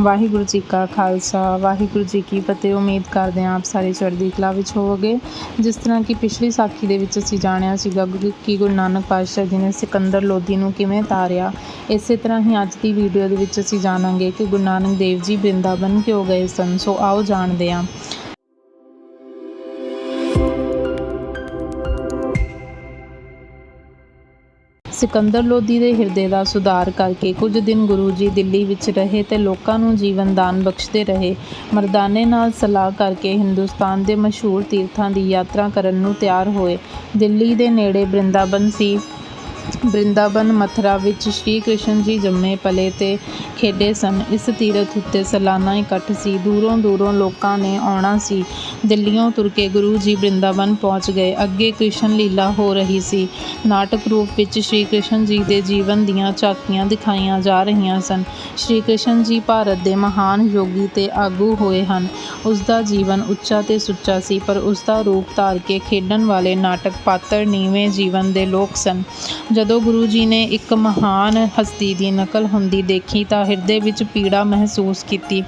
ਵਾਹਿਗੁਰੂ ਜੀ ਕਾ ਖਾਲਸਾ, ਵਾਹਿਗੁਰੂ ਜੀ ਕੀ ਫਤਿਹ। ਉਮੀਦ ਕਰਦੇ ਹਾਂ ਆਪ ਸਾਰੇ ਚੜ੍ਹਦੀ ਕਲਾ ਵਿੱਚ ਹੋਵੋਗੇ। ਜਿਸ ਤਰ੍ਹਾਂ ਕਿ ਪਿਛਲੀ ਸਾਖੀ ਦੇ ਵਿੱਚ ਅਸੀਂ ਜਾਣਿਆ ਸੀਗਾ ਗੁਰੂ ਕਿ ਗੁਰੂ ਨਾਨਕ ਪਾਤਸ਼ਾਹ ਜੀ ਨੇ ਸਿਕੰਦਰ ਲੋਧੀ ਨੂੰ ਕਿਵੇਂ ਤਾਰਿਆ। ਇਸੇ ਤਰ੍ਹਾਂ ਹੀ ਅੱਜ ਦੀ ਵੀਡੀਓ ਦੇ ਵਿੱਚ ਅਸੀਂ ਜਾਣਾਂਗੇ ਕਿ ਗੁਰੂ ਨਾਨਕ ਦੇਵ ਜੀ ਬ੍ਰਿੰਦਾਵਨ ਕਿਉਂ ਗਏ ਸਨ। ਸੋ ਆਓ ਜਾਣਦੇ ਹਾਂ। ਸਿਕੰਦਰ ਲੋਧੀ ਦੇ ਹਿਰਦੇ ਦਾ ਸੁਧਾਰ ਕਰਕੇ ਕੁਝ ਦਿਨ ਗੁਰੂ ਜੀ ਦਿੱਲੀ ਵਿੱਚ ਰਹੇ ਤੇ ਲੋਕਾਂ ਨੂੰ ਜੀਵਨ ਦਾਨ ਬਖਸ਼ਦੇ ਰਹੇ। ਮਰਦਾਨੇ ਨਾਲ ਸਲਾਹ ਕਰਕੇ ਹਿੰਦੁਸਤਾਨ ਦੇ ਮਸ਼ਹੂਰ ਤੀਰਥਾਂ ਦੀ ਯਾਤਰਾ ਕਰਨ ਨੂੰ ਤਿਆਰ ਹੋਏ। ਦਿੱਲੀ ਦੇ ਨੇੜੇ ਬ੍ਰਿੰਦਾਵਨ ਸੀ। ਬ੍ਰਿੰਦਾਵਨ ਮਥੁਰਾ ਵਿੱਚ ਸ਼੍ਰੀ ਕ੍ਰਿਸ਼ਨ ਜੀ ਜੰਮੇ ਪਲੇ ਤੇ ਖੇਡੇ ਸਨ। ਇਸ ਤੀਰਥ ਉੱਤੇ ਸਾਲਾਨਾ ਇਕੱਠ ਸੀ। ਦੂਰੋਂ ਦੂਰੋਂ ਲੋਕਾਂ ਨੇ ਆਉਣਾ ਸੀ। ਦਿੱਲੀੋਂ ਤੁਰ ਕੇ ਗੁਰੂ ਜੀ ਬ੍ਰਿੰਦਾਵਨ ਪਹੁੰਚ ਗਏ। ਅੱਗੇ ਕ੍ਰਿਸ਼ਨ ਲੀਲਾ ਹੋ ਰਹੀ ਸੀ। ਨਾਟਕ ਰੂਪ ਵਿੱਚ ਸ਼੍ਰੀ ਕ੍ਰਿਸ਼ਨ ਜੀ ਦੇ ਜੀਵਨ ਦੀਆਂ ਝਾਕੀਆਂ ਦਿਖਾਈਆਂ ਜਾ ਰਹੀਆਂ ਸਨ। ਸ਼੍ਰੀ ਕ੍ਰਿਸ਼ਨ ਜੀ ਭਾਰਤ ਦੇ ਮਹਾਨ ਯੋਗੀ ਤੇ ਆਗੂ ਹੋਏ ਹਨ। ਉਸ ਦਾ ਜੀਵਨ ਉੱਚਾ ਤੇ ਸੁੱਚਾ ਸੀ, ਪਰ ਉਸ ਦਾ ਰੂਪ ਧਾਰ ਕੇ ਖੇਡਣ ਵਾਲੇ ਨਾਟਕ ਪਾਤਰ ਨੀਵੇਂ ਜੀਵਨ ਦੇ ਲੋਕ ਸਨ। ਜਦੋਂ ਗੁਰੂ ਜੀ ਨੇ ਇੱਕ ਮਹਾਨ ਹਸਤੀ ਦੀ ਨਕਲ ਹੁੰਦੀ ਦੇਖੀ ਤਾਂ ਹਿਰਦੇ ਵਿੱਚ ਪੀੜਾ ਮਹਿਸੂਸ ਕੀਤੀ।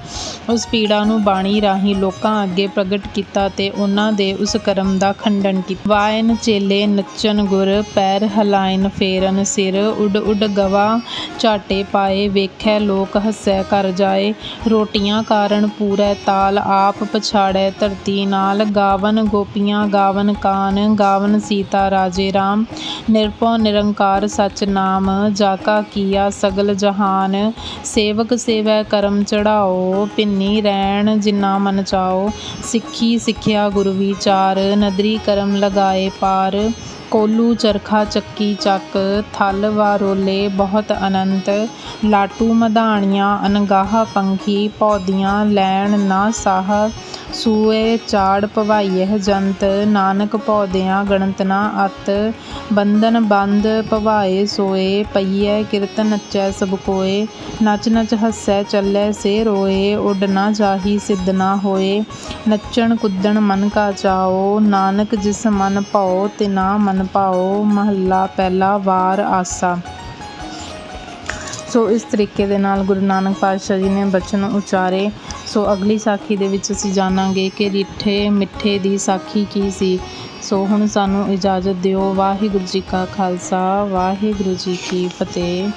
ਉਸ ਪੀੜਾ ਨੂੰ ਬਾਣੀ ਰਾਹੀਂ ਲੋਕਾਂ ਅੱਗੇ ਪ੍ਰਗਟ ਕੀਤਾ ਤੇ ਉਹਨਾਂ ਦੇ ਉਸ ਕਰਮ ਦਾ ਖੰਡਨ ਕੀਤਾ। ਵਾਇਨ, ਚੇਲੇ ਨੱਚਨ ਗੁਰ, ਪੈਰ ਹਲਾਇਨ, ਫੇਰਨ ਸਿਰ, ਉੱਡ ਉਡ ਗਵਾ, ਝਾਟੇ ਪਾਏ, ਵੇਖੈ ਲੋਕ ਹੱਸੈ ਕਰ ਜਾਏ, ਰੋਟੀਆਂ ਕਾਰਨ ਪੂਰੈ ਤਾਲ, ਆਪ ਪਛਾੜੈ ਧਰਤੀ ਨਾਲ, ਗਾਵਨ ਗੋਪੀਆਂ, ਗਾਵਨ ਕਾਨ, ਗਾਵਨ ਸੀਤਾ ਰਾਜੇ ਰਾਮ, ਨਿਰਭਉ ਨਿਰੰਕਾਰ ਸਚ ਨਾਮ, ਜਾਕਾ ਕੀਆ ਸਗਲ ਜਹਾਨ, ਸੇਵਕ ਸੇਵੈ ਕਰਮ ਚੜਾਓ, ਪਿੰਨੀ ਰੈਣ ਜਿਨਾ ਮਨ ਚਾਓ। ਸਿੱਖੀ ਸਿੱਖਿਆ ਗੁਰ ਵਿਚਾਰ, ਨਦਰੀ ਕਰਮ ਲਗਾਏ ਪਾਰ। ਕੋਲੂ ਚਰਖਾ ਚੱਕੀ ਚੱਕ, ਥਲ ਵਾਰੋਲੇ ਬਹੁਤ ਅਨੰਤ। ਲਾਟੂ ਮਧਾਣੀਆਂ ਅਨਗਾਹ ਪੰਖੀ ਪੌਦੀਆਂ ਲੈਣ ਨਾ ਸਾਹ। ਸੂਏ, ਚਾੜ ਭਵਾਈਐ ਜੰਤ, ਨਾਨਕ ਪੌਦਿਆਂ ਗਣਤ ਨਾ ਅਤ, ਬੰਧਨ ਬੰਦ ਭਵਾਏ ਸੋਏ, ਪਈਐ ਕਿਰਤ ਨੱਚੈ ਸਭ ਕੋਏ, ਨਚ ਨਚ ਹੱਸੈ ਚੱਲੈ ਸੇ ਰੋਏ, ਉੱਡ ਨਾ ਜਾਹੀ ਸਿੱਧ ਨਾ ਹੋਏ, ਨੱਚਣ ਕੁੱਦਣ ਮਨ ਕਾ ਚਾਓ ਨਾਨਕ ਜਿਸ ਮਨ ਭਾਉ ਤਿਨਾ ਮਨ ਭਾਓ ਮਹੱਲਾ ਪਹਿਲਾ ਵਾਰ ਆਸਾ। ਸੋ ਇਸ ਤਰੀਕੇ ਦੇ ਨਾਲ ਗੁਰੂ ਨਾਨਕ ਪਾਤਸ਼ਾਹ ਜੀ ਨੇ ਬਚਨ ਉਚਾਰੇ। ਸੋ ਅਗਲੀ ਸਾਖੀ ਦੇ ਵਿੱਚ ਅਸੀਂ ਜਾਣਾਂਗੇ ਕਿ ਰਿੱਠੇ ਮਿੱਠੇ ਦੀ ਸਾਖੀ ਕੀ ਸੀ। ਸੋ ਹੁਣ ਸਾਨੂੰ ਇਜਾਜ਼ਤ ਦਿਓ ਵਾਹਿਗੁਰੂ ਜੀ ਕਾ ਖਾਲਸਾ, ਵਾਹਿਗੁਰੂ ਜੀ ਕੀ ਫਤਿਹ।